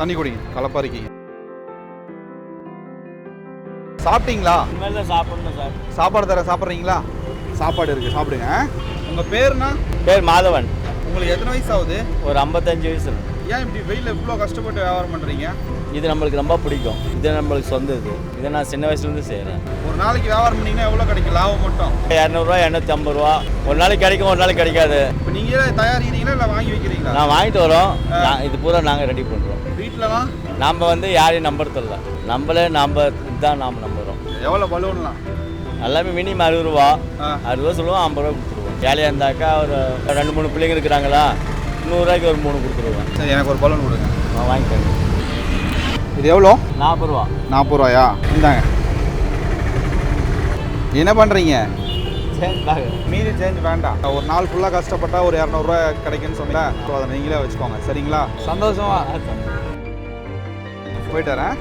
தண்ணி குடிங்க கலப்பாரிக்கிங்க சாப்பிட்டீங்களா? இனிமேல் தான் சாப்பிடணும் சார். சாப்பாடு தர சாப்பிட்றீங்களா? சாப்பாடு இருக்கு சாப்பிடுங்க. உங்கள் பேருனா பேர் மாதவன். உங்களுக்கு எத்தனை வயசு ஆகுது? ஒரு ஐம்பத்தஞ்சு வயசு இருக்கு. ஏன் இப்படி வெயிலில் இவ்வளோ கஷ்டப்பட்டு வியாபாரம் பண்ணுறீங்க இது நம்மளுக்கு ரொம்ப பிடிக்கும். இது நம்மளுக்கு சொந்த இது. இதை நான் சின்ன வயசுலேருந்து செய்கிறேன் ஒரு நாளைக்கு வியாபாரம் பண்ணீங்கன்னா எவ்வளோ கிடைக்கும்? லாபம் மட்டும். இரநூறுவா இரநூத்தி ஐம்பது ரூபா ஒரு நாளைக்கு கிடைக்கும்? ஒரு நாளைக்கு கிடைக்காது. இப்போ நீங்களே தயாரிக்கிறீங்களா இல்லை வாங்கி வைக்கிறீங்களா? நான் வாங்கிட்டு வரோம். இது பூரா நாங்கள் ரெடி பண்ணுறோம் வீட்டிலலாம் நாம் வந்து யாரையும் நம்புறதில்ல. நம்மளே நம்ம இதுதான் நாம் நம்புகிறோம் எவ்வளோ பலூன்லாம்? எல்லாமே மினிமம் அறுபது ரூபா. அறுபது ரூபா சொல்லுவோம் ஐம்பது ரூபா கொடுத்துருவோம். ஜாலியாக இருந்தாக்கா ஒரு ரெண்டு மூணு பிள்ளைங்க இருக்கிறாங்களா? நூறுரூவாய்க்கு ஒரு மூணு கொடுத்துருவேன் சரி எனக்கு ஒரு பலூன் கொடுங்க. நான் வாங்கிக்கோங்க. இது எவ்வளோ? நாற்பது ரூபா நாற்பது ரூபாயா இந்தாங்க என்ன பண்ணுறீங்க மீதி சேஞ்ச் வேண்டாம். ஒரு நாள் ஃபுல்லாக கஷ்டப்பட்டா ஒரு இரநூறுவா கிடைக்குன்னு சொன்னேன் ஸோ அதை நீங்களே வச்சுக்கோங்க. சரிங்களா? சந்தோஷமா. போயிட்டு வரேன்.